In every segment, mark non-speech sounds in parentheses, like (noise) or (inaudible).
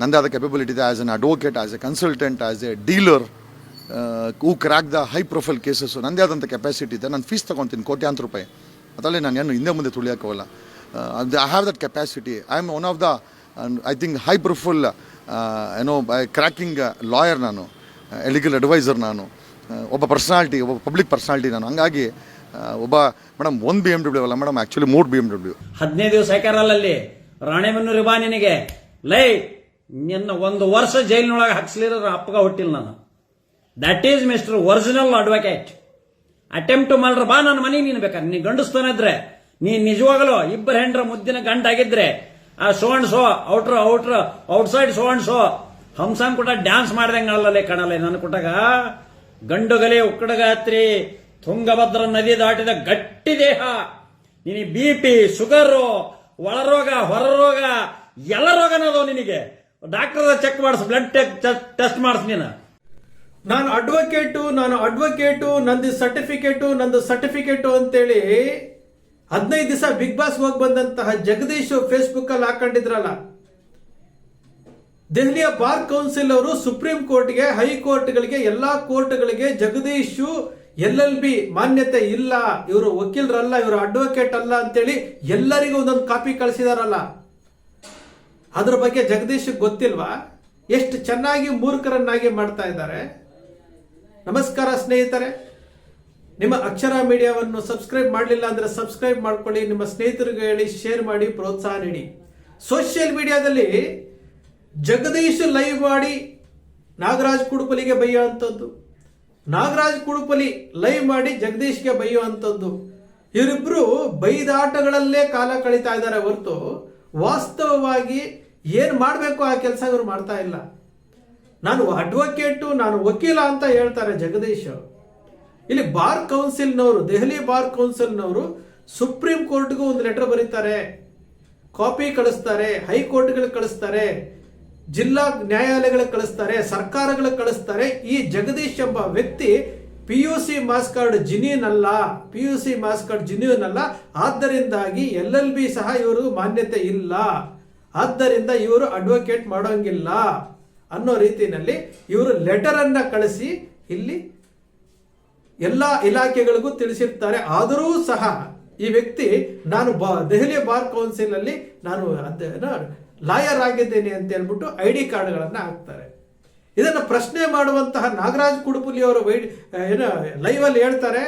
ನಂದೇ ಆದ ಕೆಪಬಿಲಿಟಿ ಇದೆ as an advocate as a consultant as a dealer who crack the high profile cases ನಂದೇ ಆದಂಥ capacity ಇದೆ. ನಾನು ಫೀಸ್ ತೊಗೊತೀನಿ, ಕೋಟ್ಯಾಂತರ ರೂಪಾಯಿ. ಅದರಲ್ಲಿ ನಾನು ಏನು ಹಿಂದೆ ಮುಂದೆ ತುಳಿಯೋಕ್ಕೋಲ್ಲ I have that capacity I am one of the I think high profile ಏನೋ ಕ್ರ್ಯಾಕಿಂಗ್ ಲಾಯರ್ ನಾನು. ಎಲಿಗಲ್ ಅಡ್ವೈಸರ್ ನಾನು. ಒಬ್ಬ ಪರ್ಸ್ನಾಲಿಟಿ ಒಬ್ಬ ಪಬ್ಲಿಕ್ ಪರ್ಸ್ನಾಲಿಟಿ ನಾನು. ಹಂಗಾಗಿ ಒಬ್ಬ ಮೇಡಮ್ ಒಂದು ಬಿ ಎಂ ಡಬ್ಲ್ಯೂ ಅಲ್ಲ ಮೇಡಮ್ ಆ್ಯಕ್ಚುಲಿ ಮೂರು ಬಿ ಎಂ ಡಬ್ಲ್ಯೂ ಹದಿನೈದು ದಿವಸ ರಾಣೆಬೆನ್ನೂರು ಬಾ ನಿನಗೆ ಲೈ ನಿನ್ನ ಒಂದು ವರ್ಷ ಜೈಲಿನೊಳಗೆ ಹಾಕ್ಸ್ಲಿರೋ ಅಪ್ಪಗ ಹೊಟ್ಟಿಲ್ಲ ನಾನು. That is mister original advocate attempt ಮಾಡ್ರ, ಬಾ ನನ್ನ ಮನೆ ನೀನು ಬೇಕಾದ್ರೆ ನೀ ಗಂಡಸ್ತಾನ ಇದ್ರೆ ನೀ ನಿಜವಾಗಲೂ ಇಬ್ಬರು ಹೆಂಡ್ರ ಮುದ್ದಿನ ಗಂಡ ಆಗಿದ್ರೆ ಆ ಸೋ ಅಂಡ್ ಸೋ ಔಟ್ರ ಔಟ್ರ ಔಟ್ಸೈಡ್ ಸೋ ಅಂಡ್ ಸೋ ಹಂಸಂಗ್ ಕೂಡ ಡ್ಯಾನ್ಸ್ ಮಾಡ್ದಂಗ ಕಣಲೇ ಕಾಣಲ್ಲ ನನ್ನ ಕೊಟ್ಟಾಗ ಗಂಡುಗಲೆ ಉಕ್ಕಡಗಾತ್ರಿ, ತುಂಗಭದ್ರ ನದಿ ದಾಟಿದ ಗಟ್ಟಿ ದೇಹ. ನಿನಗೆ ಬಿ ಪಿ ಶುಗರು ಒಳರೋಗ, ಹೊರರೋಗ, ಎಲ್ಲ ರೋಗನದು ನಿನಗೆ. ಡಾಕ್ಟರ್ ಚೆಕ್ ಮಾಡಿಸ್ ಬ್ಲಡ್ ಟೆಸ್ಟ್ ಮಾಡಿಸ್ ನೀನು. ನಾನು ಅಡ್ವೊಕೇಟು ನಾನು ಅಡ್ವೊಕೇಟು ನಂದು ಸರ್ಟಿಫಿಕೇಟು ನಂದು ಸರ್ಟಿಫಿಕೇಟು ಅಂತೇಳಿ ಹದಿನೈದು ದಿವಸ ಬಿಗ್ ಬಾಸ್ ಹೋಗಿ ಬಂದಂತಹ ಜಗದೀಶ್ ಫೇಸ್ಬುಕ್ ಅಲ್ಲಿ ಹಾಕೊಂಡಿದ್ರಲ್ಲ. ದೆಹಲಿಯ ಬಾರ್ ಕೌನ್ಸಿಲ್ ಅವರು ಸುಪ್ರೀಂ ಕೋರ್ಟ್ಗೆ ಹೈಕೋರ್ಟ್ಗಳಿಗೆ ಎಲ್ಲಾ ಕೋರ್ಟ್ಗಳಿಗೆ ಜಗದೀಶು ಎಲ್ ಎಲ್ ಬಿ ಮಾನ್ಯತೆ ಇಲ್ಲ. ಇವರು ವಕೀಲರಲ್ಲ, ಇವರು ಅಡ್ವೊಕೇಟ್ ಅಲ್ಲ ಅಂತೇಳಿ ಎಲ್ಲರಿಗೂ ಒಂದೊಂದು ಕಾಪಿ ಕಳಿಸಿದಾರಲ್ಲ. ಅದ್ರ ಬಗ್ಗೆ ಜಗದೀಶ್ ಗೊತ್ತಿಲ್ವಾ? ಎಷ್ಟು ಚೆನ್ನಾಗಿ ಮೂರ್ಖರನ್ನಾಗಿ ಮಾಡ್ತಾ ಇದ್ದಾರೆ. ನಮಸ್ಕಾರ ಸ್ನೇಹಿತರೆ. ನಿಮ್ಮ ಅಕ್ಷರ ಮೀಡಿಯಾವನ್ನು ಸಬ್ಸ್ಕ್ರೈಬ್ ಮಾಡಲಿಲ್ಲ ಅಂದ್ರೆ ಸಬ್ಸ್ಕ್ರೈಬ್ ಮಾಡ್ಕೊಳ್ಳಿ, ನಿಮ್ಮ ಸ್ನೇಹಿತರಿಗೆ ಹೇಳಿ ಶೇರ್ ಮಾಡಿ, ಪ್ರೋತ್ಸಾಹ ನೀಡಿ. ಸೋಷಿಯಲ್ ಮೀಡಿಯಾದಲ್ಲಿ ಜಗದೀಶ್ ಲೈವ್ ಮಾಡಿ ನಾಗರಾಜ್ ಕುಡುಪಲಿಗೆ ಬೈಯುವಂಥದ್ದು ನಾಗರಾಜ್ ಕುಡುಪಲಿ ಲೈವ್ ಮಾಡಿ ಜಗದೀಶ್ಗೆ ಬೈಯುವಂಥದ್ದು ಇವರಿಬ್ರು ಬೈದಾಟಗಳಲ್ಲೇ ಕಾಲ ಕಳೀತಾ ಇದ್ದಾರೆ ಹೊರತು ವಾಸ್ತವವಾಗಿ ಏನು ಮಾಡಬೇಕು ಆ ಕೆಲಸ ಇವರು ಮಾಡ್ತಾ ಇಲ್ಲ. ನಾನು ಅಡ್ವೊಕೇಟು ನಾನು ವಕೀಲ ಅಂತ ಹೇಳ್ತಾರೆ ಜಗದೀಶ್ ಇಲ್ಲಿ ಬಾರ್ ಕೌನ್ಸಿಲ್ನವರು, ದೆಹಲಿ ಬಾರ್ ಕೌನ್ಸಿಲ್ನವರು ಸುಪ್ರೀಂ ಕೋರ್ಟ್ಗೂ ಒಂದು ಲೆಟರ್ ಬರೀತಾರೆ. ಕಾಪಿ ಕಳಿಸ್ತಾರೆ ಹೈಕೋರ್ಟ್ಗಳಿಗೆ ಕಳಿಸ್ತಾರೆ, ಜಿಲ್ಲಾ ನ್ಯಾಯಾಲಯಗಳಿಗೆ ಕಳಿಸ್ತಾರೆ ಸರ್ಕಾರಗಳಿಗೆ ಕಳಿಸ್ತಾರೆ. ಈ ಜಗದೀಶ್ ಎಂಬ ವ್ಯಕ್ತಿ P U C marks card ಅಲ್ಲ. P U C marks card ಅಲ್ಲ. ಆದ್ದರಿಂದಾಗಿ ಎಲ್ ಎಲ್ ಬಿ ಸಹ ಇವರು ಮಾನ್ಯತೆ ಇಲ್ಲ. ಆದ್ದರಿಂದ ಇವರು ಅಡ್ವೊಕೇಟ್ ಮಾಡೋಂಗಿಲ್ಲ ಅನ್ನೋ ರೀತಿಯಲ್ಲಿ ಇವರು ಲೆಟರ್ ಅನ್ನ ಕಳಿಸಿ ಇಲ್ಲಿ ಎಲ್ಲ ಇಲಾಖೆಗಳಿಗೂ ತಿಳಿಸಿರ್ತಾರೆ. ಆದರೂ ಸಹ ಈ ವ್ಯಕ್ತಿ, ನಾನು ಬಾ, ದೆಹಲಿ ಬಾರ್ ಕೌನ್ಸಿಲ್ ಅಲ್ಲಿ ನಾನು ಲಾಯರ್ ಆಗಿದ್ದೇನೆ ಅಂತ ಹೇಳ್ಬಿಟ್ಟು ಐ ಡಿ ಕಾರ್ಡ್ಗಳನ್ನು ಹಾಕ್ತಾರೆ. ಇದನ್ನು ಪ್ರಶ್ನೆ ಮಾಡುವಂತಹ ನಾಗರಾಜ್ ಕುಡುಪುಲಿ ಅವರು ವೈ, ಏನು ಲೈವ್ ಅಲ್ಲಿ ಹೇಳ್ತಾರೆ,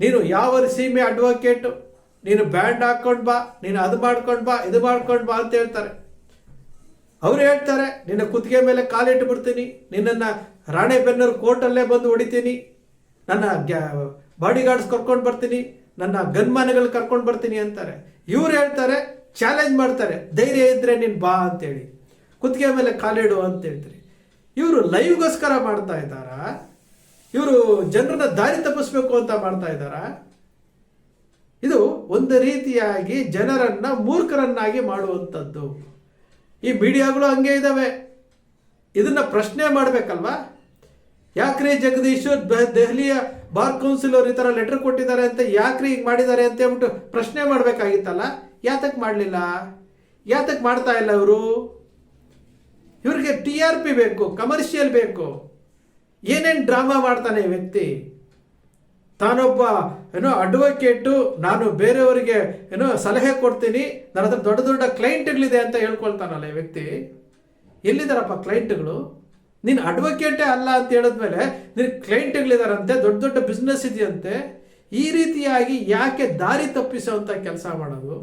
ನೀನು ಯಾವ ಸೀಮೆ ಅಡ್ವೊಕೇಟ್ ನೀನು ಬ್ಯಾಂಡ್ ಹಾಕೊಂಡ್ ಬಾ, ನೀನು ಅದು ಮಾಡ್ಕೊಂಡು ಬಾ, ಇದು ಮಾಡ್ಕೊಂಡು ಬಾ ಅಂತ ಹೇಳ್ತಾರೆ. ಅವ್ರು ಹೇಳ್ತಾರೆ, ನಿನ್ನ ಕುತ್ತಿಗೆ ಮೇಲೆ ಕಾಲಿಟ್ಟು ಬಿಡ್ತೀನಿ ನಿನ್ನನ್ನು ರಾಣೆಬೆನ್ನೂರು ಕೋರ್ಟಲ್ಲೇ ಬಂದು ಹೊಡಿತೀನಿ, ನನ್ನ ಬಾಡಿ ಗಾರ್ಡ್ಸ್ ಕರ್ಕೊಂಡು ಬರ್ತೀನಿ, ನನ್ನ ಗನ್ಮಾನಗಳು ಕರ್ಕೊಂಡು ಬರ್ತೀನಿ ಅಂತಾರೆ. ಇವ್ರು ಹೇಳ್ತಾರೆ, ಚಾಲೆಂಜ್ ಮಾಡ್ತಾರೆ, ಧೈರ್ಯ ಇದ್ರೆ ನೀನು ಬಾ ಅಂತೇಳಿ. ಕುತ್ತಿಗೆ ಮೇಲೆ ಕಾಲಿಡು ಅಂತ ಹೇಳ್ತಾರೆ. ಇವರು ಲೈವ್ಗೋಸ್ಕರ ಮಾಡ್ತಾ ಇದ್ದಾರಾ? ಇವರು ಜನರನ್ನ ದಾರಿ ತಪ್ಪಿಸ್ಬೇಕು ಅಂತ ಮಾಡ್ತಾ ಇದ್ದಾರಾ? ಇದು ಒಂದು ರೀತಿಯಾಗಿ ಜನರನ್ನು ಮೂರ್ಖರನ್ನಾಗಿ ಮಾಡುವಂಥದ್ದು. ಈ ಮೀಡಿಯಾಗಳು ಹಂಗೆ ಇದ್ದಾವೆ ಇದನ್ನು ಪ್ರಶ್ನೆ ಮಾಡಬೇಕಲ್ವಾ? ಯಾಕ್ರಿ ಜಗದೀಶ್ ದೆಹಲಿಯ ಬಾರ್ ಕೌನ್ಸಿಲ್ ಅವರು ಈ ತರ ಲೆಟರ್ ಕೊಟ್ಟಿದ್ದಾರೆ ಅಂತ ಯಾಕ್ರಿ ಈಗ ಮಾಡಿದ್ದಾರೆ ಅಂತ ಹೇಳ್ಬಿಟ್ಟು ಪ್ರಶ್ನೆ ಮಾಡಬೇಕಾಗಿತ್ತಲ್ಲ? ಯಾತಕ್ಕೆ ಮಾಡಲಿಲ್ಲ? ಯಾತಕ್ ಮಾಡ್ತಾ ಇಲ್ಲ ಇವರು? ಇವ್ರಿಗೆ ಟಿ ಆರ್ ಪಿ ಬೇಕು, ಕಮರ್ಷಿಯಲ್ ಬೇಕು. ಏನೇನು ಡ್ರಾಮಾ ಮಾಡ್ತಾನೆ ವ್ಯಕ್ತಿ? ತಾನೊಬ್ಬ ಏನೋ ಅಡ್ವೊಕೇಟು ನಾನು ಬೇರೆಯವರಿಗೆ ಏನೋ ಸಲಹೆ ಕೊಡ್ತೀನಿ, ನನ್ನ ಹತ್ರ ದೊಡ್ಡ ದೊಡ್ಡ ಕ್ಲೈಂಟ್ಗಳಿದೆ ಅಂತ ಹೇಳ್ಕೊಳ್ತಾನಲ್ಲ ಈ ವ್ಯಕ್ತಿ. ಎಲ್ಲಿದ್ದಾರಪ್ಪ ಕ್ಲೈಂಟ್ಗಳು ನೀನು ಅಡ್ವೊಕೇಟೇ ಅಲ್ಲ ಅಂತ ಹೇಳಿದ್ಮೇಲೆ ನಿನ್ ಕ್ಲೈಂಟ್ಗಳಿದಾರಂತೆ ದೊಡ್ಡ ದೊಡ್ಡ ಬಿಸ್ನೆಸ್ ಇದೆಯಂತೆ, ಈ ರೀತಿಯಾಗಿ ಯಾಕೆ ದಾರಿ ತಪ್ಪಿಸುವಂತ ಕೆಲಸ ಮಾಡೋದು?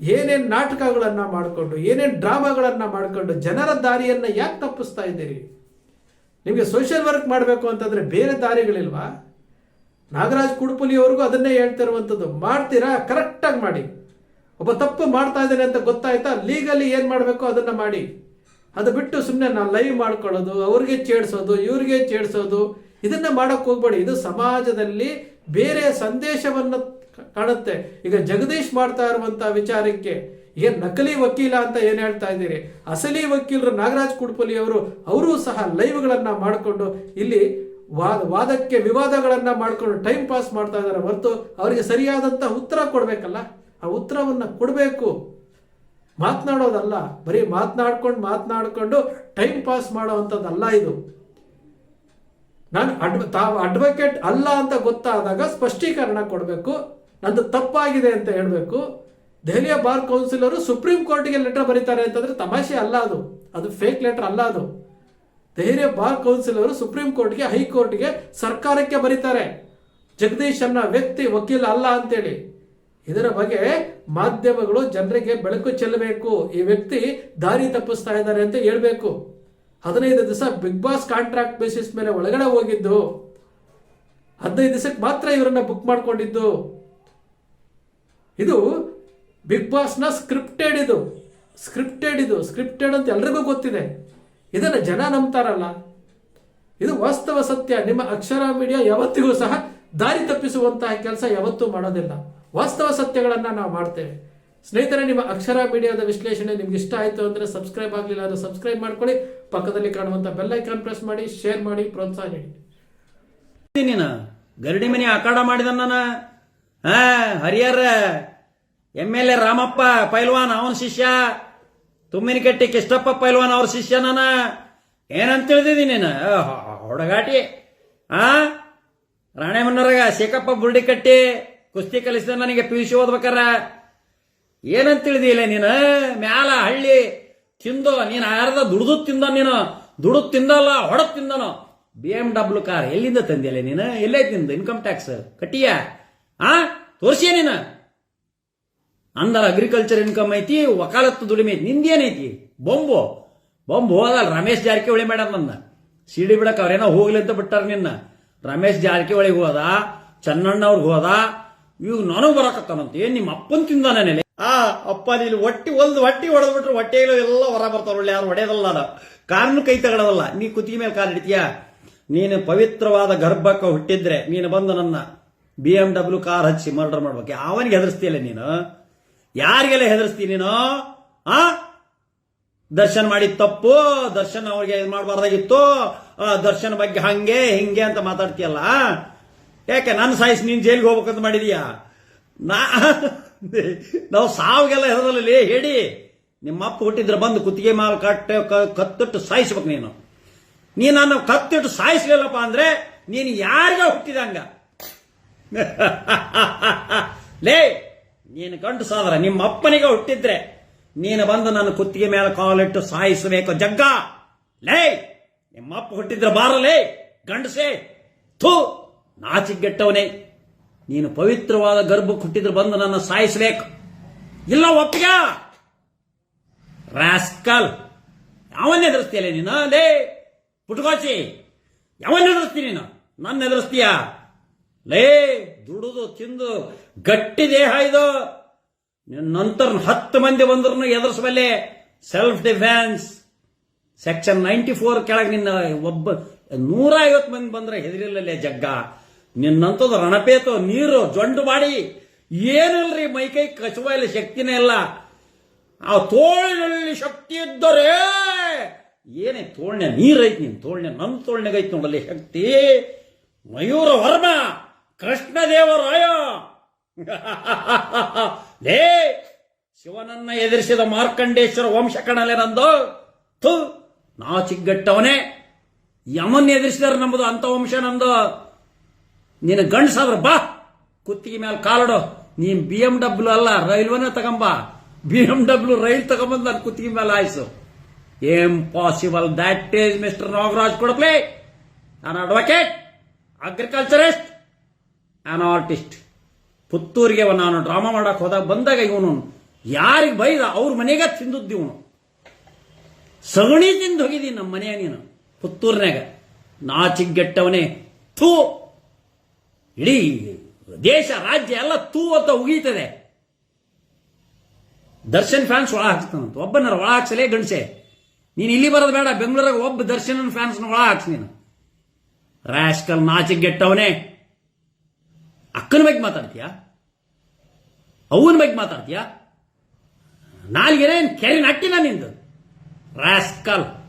ಏನೇನು ನಾಟಕಗಳನ್ನ ಮಾಡಿಕೊಂಡು, ಏನೇನು ಡ್ರಾಮಾಗಳನ್ನ ಮಾಡಿಕೊಂಡು ಜನರ ದಾರಿಯನ್ನ ಯಾಕೆ ತಪ್ಪಿಸ್ತಾ ಇದ್ದೀರಿ? ನಿಮಗೆ ಸೋಷಿಯಲ್ ವರ್ಕ್ ಮಾಡಬೇಕು ಅಂತಂದ್ರೆ ಬೇರೆ ದಾರಿಗಳಿಲ್ವಾ? ನಾಗರಾಜ್ ಕುಡುಪುಲಿ ಅವ್ರಿಗೂ ಅದನ್ನೇ ಹೇಳ್ತಾ ಇರುವಂಥದ್ದು ಮಾಡ್ತೀರಾ ಕರೆಕ್ಟಾಗಿ ಮಾಡಿ. ಒಬ್ಬ ತಪ್ಪು ಮಾಡ್ತಾ ಇದ್ದಾನೆ ಅಂತ ಗೊತ್ತಾಯ್ತಾ? ಲೀಗಲಿ ಏನು ಮಾಡಬೇಕು ಅದನ್ನ ಮಾಡಿ. ಅದು ಬಿಟ್ಟು ಸುಮ್ಮನೆ ನಾನು ಲೈವ್ ಮಾಡ್ಕೊಳ್ಳೋದು, ಅವ್ರಿಗೆ ಚೇಡ್ಸೋದು ಇವ್ರಿಗೆ ಚೇಡ್ಸೋದು ಇದನ್ನ ಮಾಡಕ್ ಹೋಗ್ಬೇಡಿ. ಇದು ಸಮಾಜದಲ್ಲಿ ಬೇರೆ ಸಂದೇಶವನ್ನು ಕಾಣುತ್ತೆ. ಈಗ ಜಗದೀಶ್ ಮಾಡ್ತಾ ಇರುವಂಥ ವಿಚಾರಕ್ಕೆ ಏನ್ ನಕಲಿ ವಕೀಲ ಅಂತ ಏನು ಹೇಳ್ತಾ ಇದ್ದೀರಿ? ಅಸಲಿ ವಕೀಲರು ನಾಗರಾಜ್ ಕುಡ್ಪಲಿ ಅವರು, ಅವರೂ ಸಹ ಲೈವ್ಗಳನ್ನು ಮಾಡಿಕೊಂಡು ಇಲ್ಲಿ ವಾದ ವಾದಕ್ಕೆ ವಿವಾದಗಳನ್ನು ಮಾಡ್ಕೊಂಡು ಟೈಮ್ ಪಾಸ್ ಮಾಡ್ತಾ ಇದ್ದಾರೆ ಹೊರತು ಅವರಿಗೆ ಸರಿಯಾದಂಥ ಉತ್ತರ ಕೊಡಬೇಕಲ್ಲ? ಆ ಉತ್ತರವನ್ನು ಕೊಡಬೇಕು. ಮಾತನಾಡೋದಲ್ಲ ಬರೀ ಮಾತನಾಡ್ಕೊಂಡು ಮಾತನಾಡ್ಕೊಂಡು ಟೈಮ್ ಪಾಸ್ ಮಾಡೋವಂಥದ್ದಲ್ಲ ಇದು. ನಾನು ಅಡ್ವ ತಾವು ಅಡ್ವೊಕೇಟ್ ಅಲ್ಲ ಅಂತ ಗೊತ್ತಾದಾಗ ಸ್ಪಷ್ಟೀಕರಣ ಕೊಡಬೇಕು. ನಂದು ತಪ್ಪಾಗಿದೆ ಅಂತ ಹೇಳಬೇಕು. ದೆಹಲಿಯ ಬಾರ್ ಕೌನ್ಸಿಲರು ಸುಪ್ರೀಂ ಕೋರ್ಟಿಗೆ ಲೆಟರ್ ಬರೀತಾರೆ ಅಂತಂದ್ರೆ ತಮಾಷೆ ಅಲ್ಲ ಅದು. ಅದು ಫೇಕ್ ಲೆಟರ್ ಅಲ್ಲ ಅದು. ದೆಹಲಿಯ ಬಾರ್ ಕೌನ್ಸಿಲರು ಸುಪ್ರೀಂ ಕೋರ್ಟ್ಗೆ ಹೈಕೋರ್ಟ್ಗೆ ಸರ್ಕಾರಕ್ಕೆ ಬರೀತಾರೆ. ಜಗದೀಶ್ ಅನ್ನ ವ್ಯಕ್ತಿ ವಕೀಲ ಅಲ್ಲ ಅಂತೇಳಿ. ಇದರ ಬಗ್ಗೆ ಮಾಧ್ಯಮಗಳು ಜನರಿಗೆ ಬೆಳಕು ಚೆಲ್ಲಬೇಕು. ಈ ವ್ಯಕ್ತಿ ದಾರಿ ತಪ್ಪಿಸ್ತಾ ಇದ್ದಾರೆ ಅಂತ ಹೇಳಬೇಕು. ಹದಿನೈದು ದಿವಸ ಬಿಗ್ ಬಾಸ್ ಕಾಂಟ್ರಾಕ್ಟ್ ಬೇಸಿಸ್ ಮೇಲೆ ಒಳಗಡೆ ಹೋಗಿದ್ದು. ಹದಿನೈದು ದಿವಸಕ್ಕೆ ಮಾತ್ರ ಇವರನ್ನ ಬುಕ್ ಮಾಡಿಕೊಂಡಿದ್ದು. ಇದು ಬಿಗ್ ಬಾಸ್ನ ಸ್ಕ್ರಿಪ್ಟೆಡ್ ಇದು. ಸ್ಕ್ರಿಪ್ಟೆಡ್ ಇದು. ಸ್ಕ್ರಿಪ್ಟೆಡ್ ಅಂತ ಎಲ್ರಿಗೂ ಗೊತ್ತಿದೆ. ಇದನ್ನ ಜನ ನಂಬ್ತಾರಲ್ಲ. ಇದು ವಾಸ್ತವ ಸತ್ಯ. ನಿಮ್ಮ ಅಕ್ಷರ ಮೀಡಿಯಾ ಯಾವತ್ತಿಗೂ ಸಹ ದಾರಿ ತಪ್ಪಿಸುವಂತಹ ಕೆಲಸ ಯಾವತ್ತೂ ಮಾಡೋದಿಲ್ಲ. ವಾಸ್ತವ ಸತ್ಯಗಳನ್ನು ನಾವು ಮಾಡ್ತೇವೆ. ಸ್ನೇಹಿತರೆ, ನಿಮ್ಮ ಅಕ್ಷರ ಮೀಡಿಯಾದ ವಿಶ್ಲೇಷಣೆ ನಿಮ್ಗೆ ಇಷ್ಟ ಆಯ್ತು ಅಂದ್ರೆ ಸಬ್ಸ್ಕ್ರೈಬ್ ಆಗಲಿಲ್ಲ ಅಂದ್ರೆ ಸಬ್ಸ್ಕ್ರೈಬ್ ಮಾಡ್ಕೊಳ್ಳಿ. ಪಕ್ಕದಲ್ಲಿ ಕಾಣುವಂತ ಬೆಲ್ ಐಕಾನ್ ಪ್ರೆಸ್ ಮಾಡಿ, ಶೇರ್ ಮಾಡಿ, ಪ್ರೋತ್ಸಾಹ ನೀಡಿ. ನೀನು ಗರಡಿ ಮನೆ ಆಕಾಡ ಮಾಡಿದ ನಾನು. ಹಾ, Harihara. M L A Ramappa, ಪೈಲ್ವಾನ್, ಅವನ ಶಿಷ್ಯ. ತುಮ್ಮಿನಕಟ್ಟಿ ಕಿಷ್ಟಪ್ಪ ಪೈಲ್ವಾನ್ ಅವ್ರ ಶಿಷ್ಯ ನಾನ. ಏನಂತ ತಿಳಿದಿದ್ದೀನಿ ನೀನು? ಹೊಡಗಾಟಿ. ಆ? ರಾಣೆಮನ್ನರಾಗ ಶೇಖಪ್ಪ ಬುರ್ಡಿ ಕಟ್ಟಿ ಕುಸ್ತಿ ಕಲಿಸಿದ ನನಗೆ ಪಿ ಯು ಸಿ ಓದ್ಬೇಕಾರ. ಏನಂತ ತಿಳಿದಿಲ್ಲ ನೀನು? ಮ್ಯಾಲ ಹಳ್ಳಿ ತಿಂದು, ನೀನು ಯಾರದ ದುಡ್ದು ತಿಂದ ನೀನು. ದುಡ್ದು ತಿಂದಲ್ಲ, ಹೊಡದ್ ತಿಂದನು. ಬಿ ಎಂ ಡಬ್ಲ್ಯೂ ಕಾರ್ ಎಲ್ಲಿಂದ ತಂದಿಲ್ಲ ನೀನು? ಎಲ್ಲೇ ತಿಂದು, ಇನ್ಕಮ್ ಟ್ಯಾಕ್ಸ್. ಕಟ್ಟಿಯಾ? ಆ? ತೋರಿಸಿಯ ನೀನು? ಅಂದರ ಅಗ್ರಿಕಲ್ಚರ್ ಇನ್ಕಮ್ ಐತಿ, ವಕಾಲತ್ತು ದುಡಿಮೆ ಐತಿ. ನಿಂದೇನೈತಿ ಬೊಂಬು. ಬೊಂಬು ಹೋದಲ್ಲ ರಮೇಶ್ ಜಾರಕಿಹೊಳಿ ಮೇಡಮ್ ನನ್ನ ಸಿಡಿ ಬಿಡಕ್ ಅವ್ರೇನೋ ಹೋಗ್ಲಿ ಅಂತ ಬಿಟ್ಟಾರ ನಿನ್ನ. ರಮೇಶ್ ಜಾರಕಿಹೊಳಿಗೆ ಹೋದ, ಚನ್ನಣ್ಣ ಅವ್ರಿಗೆ ಹೋದ. ಇವ್ ನಾನು ಬರಕತ್ತಾನಂತ. ಏನ್ ನಿಮ್ಮ ಅಪ್ಪನ್ ತಿಂದಾನೇನೆ ಆ, ಅಪ್ಪ ನೀಲಿ ಹೊಟ್ಟಿ ಒಂದು ಹೊಟ್ಟಿ ಹೊಡೆದ್ಬಿಟ್ರೆ ಹೊಟ್ಟೆಗಳು ಎಲ್ಲ ಹೊರ ಒಳ್ಳೆ ಯಾರು ಹೊಡೆಯೋದಲ್ಲ ಕಾರನ್ನು ಕೈ ತಗಡದಲ್ಲ. ನೀ ಕುತ್ತಿಗೆ ಮೇಲೆ ಕಾಲು ಹಿಡಿತೀಯ? ನೀನು ಪವಿತ್ರವಾದ ಗರ್ಭಕ್ಕೆ ಹುಟ್ಟಿದ್ರೆ ನೀನು ಬಂದು ನನ್ನ ಬಿ ಎಂ ಡಬ್ಲ್ಯೂ ಕಾರ್ ಹಚ್ಚಿ ಮರ್ಡರ್ ಮಾಡ್ಬೇಕು. ಅವನಿಗೆ ಹೆದರ್ಸ್ತೀಯಲ್ಲ ನೀನು? ಯಾರಿಗೆಲ್ಲ ಹೆದರಿಸ್ತೀನಿ ನೀನು? ಆ? ದರ್ಶನ್ ಮಾಡಿದ ತಪ್ಪು, ದರ್ಶನ್ ಅವ್ರಿಗೆ ಇದು ಮಾಡಬಾರ್ದಾಗಿತ್ತು. ದರ್ಶನ್ ಬಗ್ಗೆ ಹಂಗೆ, ಹಿಂಗೆ ಅಂತ ಮಾತಾಡ್ತೀಯಲ್ಲ? ಯಾಕೆ ನನ್ನ ಸಾಯಿಸಿ ನೀನ್ ಜೈಲಿಗೆ ಹೋಗ್ಬೇಕಂತ ಮಾಡಿದೀಯಾ? ನಾ (laughs) ನಾವು ಸಾವಿಗೆಲ್ಲ ಹೆದರಲ್ಲಿ ಹೇಳಿ. ನಿಮ್ಮ ಅಪ್ಪ ಹುಟ್ಟಿದ್ರೆ ಬಂದು ಕುತ್ತಿಗೆ ಮಾಲ್ ಕಟ್ಟ ಕತ್ತಿಟ್ಟು ಸಾಯಿಸ್ಬೇಕು ನೀನು. ನೀ ನಾನು ಕತ್ತಿಟ್ಟು ಸಾಯಿಸ್ಲಿಲ್ಲಪ್ಪ ಅಂದ್ರೆ ನೀನು ಯಾರಿಗ ಹುಟ್ಟಿದಂಗ. (laughs) ಲೇ ನೀನು ಗಂಡು ಸಾದ್ರ, ನಿಮ್ಮ ಅಪ್ಪನಿಗೆ ಹುಟ್ಟಿದ್ರೆ ನೀನು ಬಂದು ನನ್ನ ಕುತ್ತಿಗೆ ಮೇಲೆ ಕಾಲಿಟ್ಟು ಸಾಯಿಸಬೇಕು. ಜಗ್ಗ! ಲೇ! ನಿಮ್ಮ ಅಪ್ಪ ಹುಟ್ಟಿದ್ರೆ ಬಾರಲೇ! ಗಂಡಸೆ! ಥೂ! ನಾಚಿಗೆಟ್ಟವನೇ ನೀನು ಪವಿತ್ರವಾದ ಗರ್ಭಕ್ಕೆ ಹುಟ್ಟಿದ್ರೆ ಬಂದು ನನ್ನ ಸಾಯಿಸಬೇಕು. ಇಲ್ಲ, ಒಪ್ಪಿಗ? ರಾಸ್ಕಲ್! ಯಾವನ್ನ ಎದುರಿಸ್ತೀಯಲ್ಲ ನೀನು? ಲೇ! ಪುಟ್ಕೋಚಿ! ಯಾವನ್ನ ಎದುರಿಸ್ತೀನಿ ನೀನು? ನನ್ನ ಎದುರಿಸ್ತೀಯ? ಲೇ, ದುಡುದು, ತಿಂದು, ಗಟ್ಟಿ ದೇಹ ಇದು. ನಂತರ ಹತ್ತು ಮಂದಿ ಬಂದ್ರು ಎದುರಿಸಬಲ್ಲೆ. Self defence section ninety four ಕೆಳಗೆ ನಿನ್ನ ಒಬ್ಬ ನೂರ ಐವತ್ತು ಮಂದಿ ಬಂದ್ರೆ ಹೆದರಿಲ್ಲಲ್ಲೇ ಜಗ್ಗ. ನಿನ್ನಂಥದ್ದು ರಣಪೇತು, ನೀರು, ಜೊಂಡು ಮಾಡಿ ಏನಿಲ್ರಿ ಮೈಕೈ ಕಸುವ ಇಲ್ಲ, ಶಕ್ತಿನೇ ಇಲ್ಲ. ಆ ತೋಳಿನಲ್ಲಿ ಶಕ್ತಿ ಇದ್ದರೆ. ಏನೇ ತೋಳ್ನೆ ನೀರೈತಿ ನಿನ್ ತೋಳ್ನೆ ನನ್ನ ತೋಳ್ನೆಗೈತಿ ನೋಡಲಿ ಶಕ್ತಿ. ಮಯೂರ ವರ್ಮ. ಕೃಷ್ಣದೇವರಾಯ! (laughs) ಲೇ, ಶಿವನನ್ನ ಎದುರಿಸಿದ ಮಾರ್ಕಂಡೇಶ್ವರ ವಂಶ ಕಣಲೆ ನಂದು ಥು, ನಾ ಚಿಗ್ಗಟ್ಟವನೇ. ಯಮನ್ ಎದುರಿಸಿದಾರೆ ನಮ್ಮದು ಅಂತ ವಂಶ ನಂದು. ನಿನ್ನ ಗಂಡಸಾದ್ರ ಬಾ, ಕುತ್ತಿಗೆ ಮೇಲೆ ಕಾಲಡು. ನೀನ್ ಬಿ ಎಂ ಡಬ್ಲ್ಯೂ ಅಲ್ಲ, ರೈಲ್ವೆನ ತಗೊಂಬ. ಬಿ ಎಂ ಡಬ್ಲ್ಯೂ ರೈಲ್ ತಗೊಂಬಂದು ನನ್ನ ಕುತ್ತಿಗೆ ಮೇಲೆ ಆಯ್ಸು impossible that is mister Nagaraj ಕೊಡಪ್ಲೆ. ನಾನು ಅಡ್ವೊಕೇಟ್ ಅಗ್ರಿಕಲ್ಚರಿಸ್ಟ್ ಆನ್ ಆರ್ಟಿಸ್ಟ್ ಪುತ್ತೂರಿಗೆ ನಾನು ಡ್ರಾಮಾ ಮಾಡಕ್ಕೆ ಹೋದಾಗ ಬಂದಾಗ ಇವನು ಯಾರಿಗೆ ಬೈದ? ಅವ್ರ ಮನೆಗೆ ತಿಂದದ್ದು ಇವನು. ಸಗಣಿ ತಿಂದು ಹೋಗಿದ್ದೀನಿ ನಮ್ಮ ಮನೆಯ ನೀನು ಪುತ್ತೂರ್ನಾಗ ನಾಚಿಗೆಟ್ಟವನೇ ತೂ ಇಡೀ ದೇಶ, ರಾಜ್ಯ ಎಲ್ಲ ತೂ ಅಂತ ಉಗೀತದೆ. ದರ್ಶನ್ ಫ್ಯಾನ್ಸ್ ಒಳ ಹಾಕ್ತಾನಂತ ಒಬ್ಬನ ಒಳ ಹಾಕ್ಸಲೇ ಗಣಸೆ ನೀನು ಇಲ್ಲಿ ಬರೋದು ಬೇಡ, ಬೆಂಗಳೂರಾಗ ಒಬ್ಬ ದರ್ಶನ್ ಫ್ಯಾನ್ಸ್ನ ಒಳ ಹಾಕ್ಸ್ ನೀನು. ರಾಸ್ಕಲ್ ನಾಚಿಗೆಟ್ಟವನೇ ಅಕ್ಕನ ಬಗ್ಗೆ ಮಾತಾಡ್ತೀಯಾ? ಅವನ ಬಗ್ಗೆ ಮಾತಾಡ್ತೀಯಾ? ನಾಲ್ಗೆನೇನ್ ಕೆರೆ ನಟ್ಟಿನ ನಿಂದು? ರಾಸ್ಕಲ್.